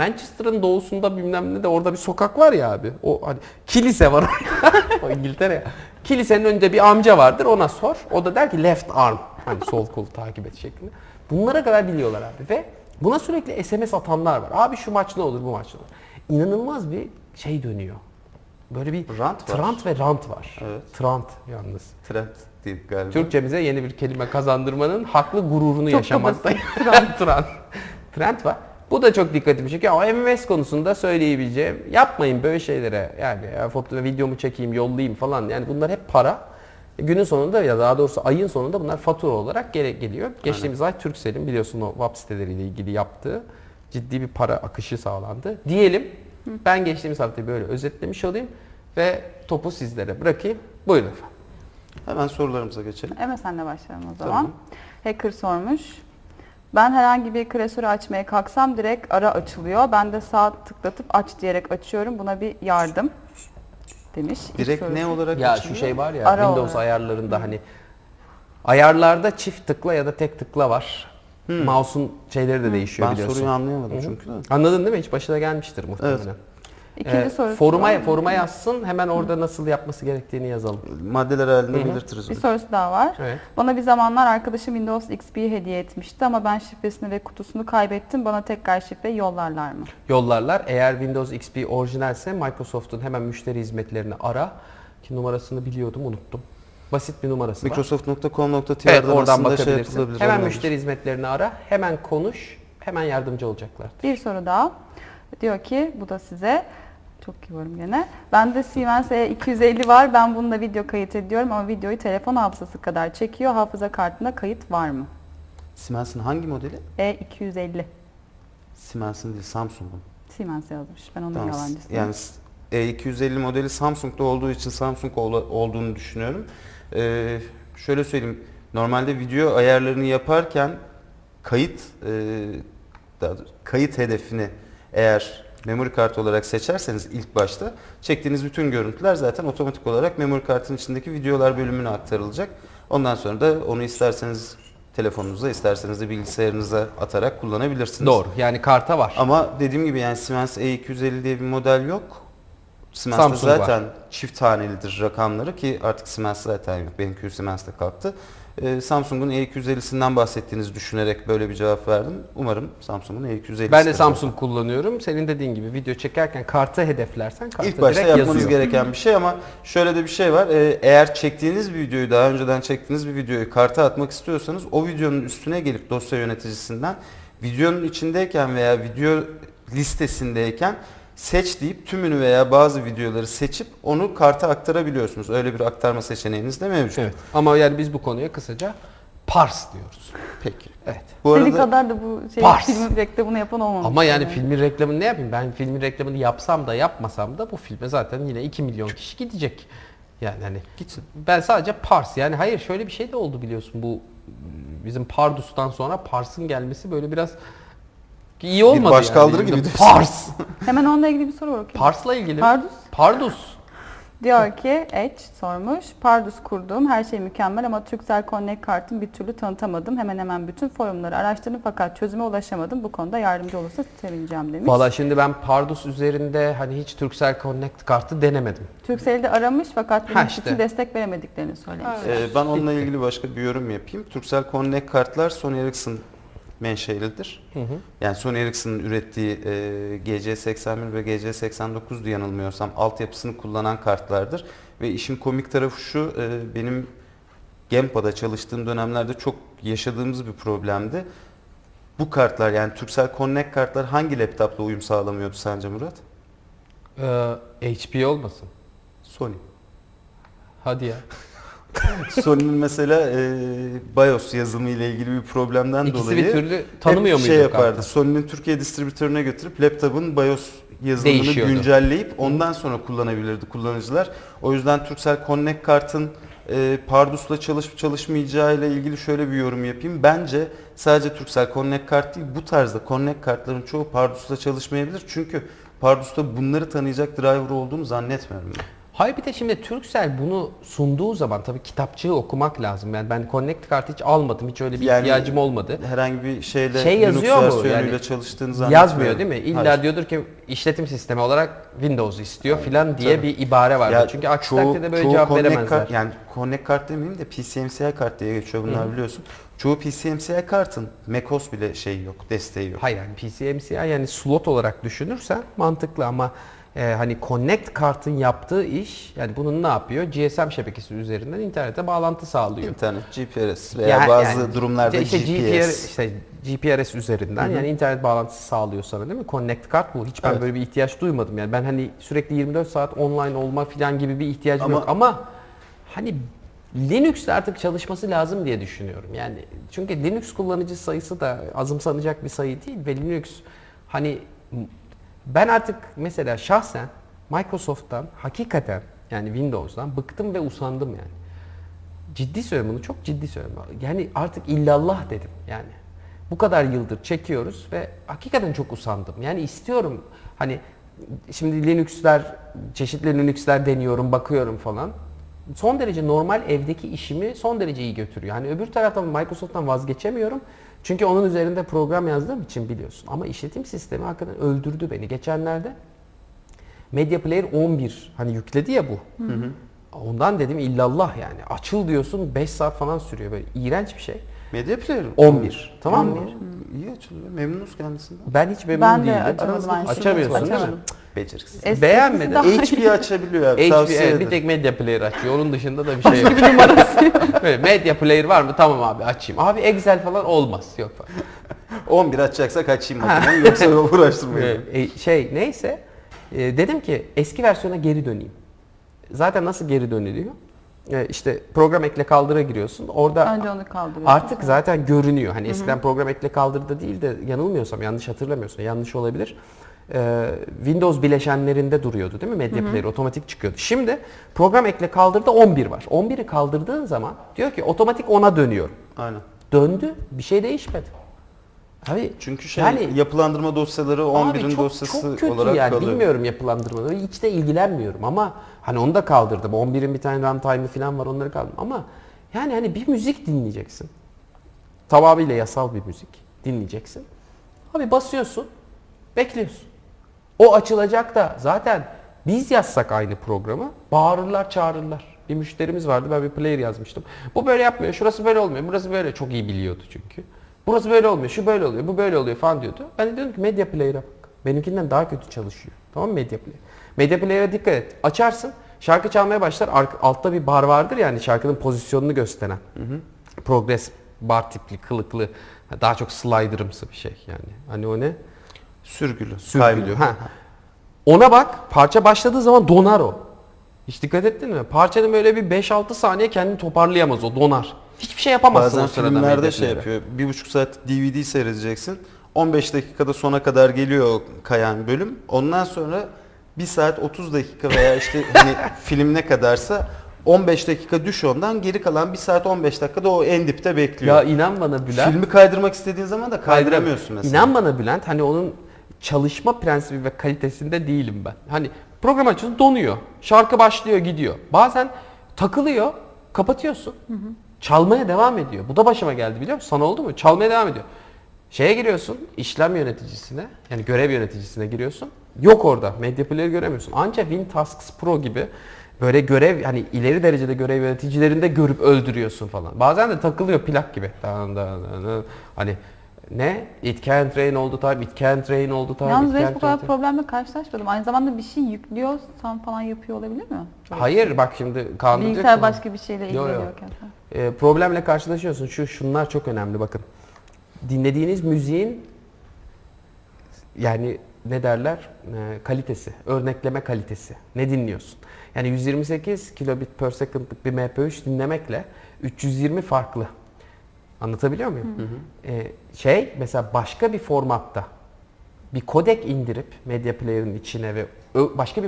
Manchester'ın doğusunda bilmem ne de orada bir sokak var ya abi. O hani kilise var o İngiltere ya. Kilisenin önünde bir amca vardır ona sor. O da der ki left arm. Hani sol kolu takip et şeklinde. Bunlara kadar biliyorlar abi ve buna sürekli SMS atanlar var. Abi şu maç ne olur bu maç ne olur. İnanılmaz bir şey dönüyor. Böyle bir Rant var. trant ve rant var. Evet. Trant yalnız. Trend değil galiba. Türkçemize yeni bir kelime kazandırmanın haklı gururunu Çok yaşamaktayım. da basit. Trend. Trend var. Bu da çok dikkatimi çekiyor ama MMS konusunda söyleyebileceğim yapmayın böyle şeylere yani ya foto videomu çekeyim yollayayım falan yani bunlar hep para. Günün sonunda ya daha doğrusu ayın sonunda bunlar fatura olarak gele- geliyor. Geçtiğimiz ay Turkcell'in biliyorsun o web siteleriyle ilgili yaptığı ciddi bir para akışı sağlandı. Diyelim ben geçtiğimiz haftayı böyle özetlemiş olayım ve topu sizlere bırakayım. Buyurun efendim. Hemen sorularımıza geçelim. MSN'le başlayalım o zaman. Tamam. Hacker sormuş. Ben herhangi bir klasörü açmaya kalksam direkt ara açılıyor. Ben de sağ tıklatıp aç diyerek açıyorum. Buna bir yardım demiş. Direkt ne olarak Ya açılıyor? şu şey var ya Ara Windows olarak. ayarlarında hani ayarlarda çift tıkla ya da tek tıkla var. Mouse'un şeyleri de değişiyor Ben biliyorsun. soruyu anlayamadım çünkü de. Anladın değil mi? Hiç başına gelmiştir muhtemelen. İkinci Ee, sorusu foruma var. foruma yazsın. Hemen orada nasıl yapması gerektiğini yazalım. Maddeler halinde Hı hı. belirtiriz. Bir onu. sorusu daha var. Evet. Bana bir zamanlar arkadaşım Windows XP hediye etmişti ama ben şifresini ve kutusunu kaybettim. Bana tekrar şifre yollarlar mı? Yollarlar. Eğer Windows XP orijinalse Microsoft'un hemen müşteri hizmetlerini ara. Ki numarasını biliyordum unuttum. Basit bir numarası var. Microsoft.com.tr'den Evet oradan şey bakabilirsin. yapılabilir. hemen olabilir. müşteri hizmetlerini ara. Hemen konuş. Hemen yardımcı olacaklar. Bir soru daha. Diyor ki bu da size. Çok kibarım gene. Bende Siemens E250 var. Ben bununla video kayıt ediyorum ama videoyu telefon hafızası kadar çekiyor. Hafıza kartında kayıt var mı? Siemens'in hangi modeli? E250. Siemens'in değil Samsung'un. Siemens yazmış. Ben onun Tamam. yalancısıyım. Yani s- E250 modeli Samsung'da olduğu için Samsung ol- olduğunu düşünüyorum. Ee, şöyle söyleyeyim. Normalde video ayarlarını yaparken kayıt e, kayıt hedefini eğer memory kart olarak seçerseniz ilk başta çektiğiniz bütün görüntüler zaten otomatik olarak memory kartın içindeki videolar bölümüne aktarılacak. Ondan sonra da onu isterseniz telefonunuza isterseniz de bilgisayarınıza atarak kullanabilirsiniz. Doğru. Yani karta var. Ama dediğim gibi yani Siemens E250 diye bir model yok. Siemens'te Samsung var. zaten çift tanelidir rakamları ki artık Siemens zaten yok. Benimki Siemens'te kalktı. Ee, Samsung'un E250'sinden bahsettiğinizi düşünerek böyle bir cevap verdim. Umarım Samsung'un E250'si. Ben de Samsung kullanıyorum. Senin dediğin gibi video çekerken kartı hedeflersen karta İlk başta yapmanız yazıyor. gereken bir şey ama şöyle de bir şey var. Ee, eğer çektiğiniz bir videoyu daha önceden çektiğiniz bir videoyu karta atmak istiyorsanız o videonun üstüne gelip dosya yöneticisinden videonun içindeyken veya video listesindeyken seç deyip tümünü veya bazı videoları seçip onu karta aktarabiliyorsunuz. Öyle bir aktarma seçeneğiniz de mevcut. Evet. Ama yani biz bu konuya kısaca pars diyoruz. Peki. Evet. Bu Senin arada kadar da bu şey Pars. film reklamını yapan olmamış. Ama yani filmin reklamını ne yapayım? Ben filmin reklamını yapsam da yapmasam da bu filme zaten yine 2 milyon kişi gidecek. Yani hani gitsin. ben sadece Pars yani hayır şöyle bir şey de oldu biliyorsun bu bizim Pardus'tan sonra Pars'ın gelmesi böyle biraz iyi olmadı başkaldırı yani. gibi. Pars. Hemen onunla ilgili bir soru var. okuyayım. Pars'la ilgili. Pardus. Pardus. Diyor ki Edge sormuş. Pardus kurduğum her şey mükemmel ama Turkcell Connect kartım bir türlü tanıtamadım. Hemen hemen bütün forumları araştırdım fakat çözüme ulaşamadım. Bu konuda yardımcı olursa sevineceğim demiş. Valla şimdi ben Pardus üzerinde hani hiç Turkcell Connect kartı denemedim. Turkcell'i de aramış fakat bunun işte. için destek veremediklerini söylemiş. Ha. Ee, ben onunla ilgili başka bir yorum yapayım. Turkcell Connect kartlar Sony Ericsson menşelidir. Hı hı. Yani Sony Ericsson'ın ürettiği e, GC81 ve GC89 diye yanılmıyorsam altyapısını kullanan kartlardır. Ve işin komik tarafı şu, e, benim Genpa'da çalıştığım dönemlerde çok yaşadığımız bir problemdi. Bu kartlar yani Turkcell Connect kartlar hangi laptopla uyum sağlamıyordu sence Murat? Ee, HP olmasın. Sony. Hadi ya. Sony'nin mesela e, BIOS yazılımı ile ilgili bir problemden İkisi dolayı bir türlü tanımıyor hep muydu? şey yapardı. Sony'nin Türkiye distribütörüne götürüp laptopun BIOS yazılımını Değişiyordu. güncelleyip ondan sonra kullanabilirdi kullanıcılar. O yüzden Turkcell Connect kartın e, Pardus'la çalışıp çalışmayacağı ile ilgili şöyle bir yorum yapayım. Bence sadece Turkcell Connect kart değil bu tarzda Connect kartların çoğu Pardus'la çalışmayabilir. Çünkü Pardus'ta bunları tanıyacak driver olduğunu zannetmiyorum ben. Hayır bir de şimdi Turkcell bunu sunduğu zaman tabii kitapçığı okumak lazım. Yani ben Connect kartı hiç almadım. Hiç öyle bir Yani ihtiyacım olmadı. Herhangi bir şeyle Şey yazıyor mu? Yani çalıştığını zannetmiyorum. Yazmıyor değil mi? İlla Hayır. diyordur ki işletim sistemi olarak Windows istiyor filan diye Tabii. bir ibare var. Ya Çünkü aksi çoğu- takdirde böyle çoğu cevap Connect veremezler. Kart, yani Connect kart demeyeyim de PCMCI kart diye geçiyor bunlar biliyorsun. Çoğu PCMCI kartın macOS bile şey yok, desteği yok. Hayır yani PCMCI yani slot olarak düşünürsen mantıklı ama e, hani Connect kartın yaptığı iş yani bunun ne yapıyor? GSM şebekesi üzerinden internete bağlantı sağlıyor. İnternet, GPRS veya Yani- bazı yani durumlarda işte GPS. GPRS, işte GPRS üzerinden yani internet bağlantısı sağlıyor sana değil mi? Connect kart bu. Hiç ben Evet. böyle bir ihtiyaç duymadım yani. Ben hani sürekli 24 saat online olma falan gibi bir ihtiyacım Ama- yok ama hani Linux'te artık çalışması lazım diye düşünüyorum. Yani çünkü Linux kullanıcı sayısı da azımsanacak bir sayı değil ve Linux hani ben artık mesela şahsen Microsoft'tan hakikaten yani Windows'dan bıktım ve usandım yani. Ciddi söylüyorum bunu çok ciddi söylüyorum. Yani artık illallah dedim yani. Bu kadar yıldır çekiyoruz ve hakikaten çok usandım. Yani istiyorum hani şimdi Linux'ler, çeşitli Linux'ler deniyorum, bakıyorum falan. Son derece normal evdeki işimi son derece iyi götürüyor. Hani öbür taraftan Microsoft'tan vazgeçemiyorum. Çünkü onun üzerinde program yazdığım için biliyorsun. Ama işletim sistemi hakikaten öldürdü beni. Geçenlerde Media Player 11 hani yükledi ya bu. Ondan dedim illallah yani. Açıl diyorsun 5 saat falan sürüyor böyle iğrenç bir şey. Media Player 11. Tamam mı? İyi açılıyor. Memnunuz kendisinden. Ben hiç memnun Ben de değildim. açamadım aynı şeyi. Açamıyorsun değil mi? Açamadım. Beceriksiz. Eskisi Beğenmedim. daha. HP açabiliyor abi. HP, tavsiye evet, bir ederim. tek Media Player açıyor. Onun dışında da bir şey yok. Böyle Media Player var mı? Tamam abi açayım. Abi Excel falan olmaz. Yok falan. 11 açacaksak açayım makineyi yoksa uğraştırmayın. Ee, e, şey neyse e, dedim ki eski versiyona geri döneyim. Zaten nasıl geri dönülüyor? E, işte program ekle kaldıra giriyorsun. Orada Önce onu kaldırıyorsun. artık zaten görünüyor. Hani eskiden program ekle kaldırda değil de yanılmıyorsam yanlış hatırlamıyorsam yanlış olabilir. Ee, Windows bileşenlerinde duruyordu değil mi? Media Player otomatik çıkıyordu. Şimdi program ekle kaldırda 11 var. 11'i kaldırdığın zaman diyor ki otomatik 10'a dönüyor. Aynen. Döndü. Bir şey değişmedi. Abi Çünkü şey Yani- yapılandırma dosyaları Abi 11'in çok, dosyası çok kötü olarak yani kalıyor. bilmiyorum yapılandırmaları hiç de ilgilenmiyorum ama hani onu da kaldırdım 11'in bir tane runtime'ı falan var onları kaldırdım ama yani hani bir müzik dinleyeceksin tamamıyla yasal bir müzik dinleyeceksin abi basıyorsun bekliyorsun o açılacak da zaten biz yazsak aynı programı bağırırlar çağırırlar. Bir müşterimiz vardı ben bir player yazmıştım. Bu böyle yapmıyor şurası böyle olmuyor burası böyle. Çok iyi biliyordu çünkü. Burası böyle olmuyor şu böyle oluyor bu böyle oluyor falan diyordu. Ben de dedim ki medya player'a bak. Benimkinden daha kötü çalışıyor. Tamam mı medya player? Medya player'a dikkat et. Açarsın şarkı çalmaya başlar. Altta bir bar vardır yani şarkının pozisyonunu gösteren. Progress bar tipli kılıklı daha çok slider'ımsı bir şey yani. Hani o ne Sürgülü. sürgülü. kaymıyor. Ha. Ona bak parça başladığı zaman donar o. Hiç dikkat ettin mi? Parçanın böyle bir 5-6 saniye kendini toparlayamaz o donar. Hiçbir şey yapamazsın Bazen o sırada. filmlerde medya şey yapıyor. Bir buçuk saat DVD seyredeceksin. 15 dakikada sona kadar geliyor kayan bölüm. Ondan sonra 1 saat 30 dakika veya işte hani film ne kadarsa 15 dakika düş ondan geri kalan 1 saat 15 dakikada o en dipte bekliyor. Ya inan bana Bülent. Filmi kaydırmak istediğin zaman da kaydıramıyorsun mesela. İnan bana Bülent hani onun çalışma prensibi ve kalitesinde değilim ben. Hani program açıyorsun donuyor. Şarkı başlıyor gidiyor. Bazen takılıyor kapatıyorsun. Çalmaya devam ediyor. Bu da başıma geldi biliyor musun? Sana oldu mu? Çalmaya devam ediyor. Şeye giriyorsun işlem yöneticisine yani görev yöneticisine giriyorsun. Yok orada. Medya player'ı göremiyorsun. Ancak WinTasks Pro gibi böyle görev hani ileri derecede görev yöneticilerinde görüp öldürüyorsun falan. Bazen de takılıyor plak gibi. Hani ne? It can't rain all the time, it can't rain all the time. Yalnız it bu kadar problemle karşılaşmadım. Aynı zamanda bir şey yüklüyorsan falan yapıyor olabilir mi? Hayır bak şimdi diyor Bilgisayar başka bir şeyle Yo, yo. ilgileniyorken falan. E, problemle karşılaşıyorsun. Şu şunlar çok önemli bakın. Dinlediğiniz müziğin yani ne derler? E, kalitesi, örnekleme kalitesi. Ne dinliyorsun? Yani 128 kilobit per second'lık bir MP3 dinlemekle 320 farklı. Anlatabiliyor muyum? E, şey mesela başka bir formatta bir kodek indirip medya player'ın içine ve başka bir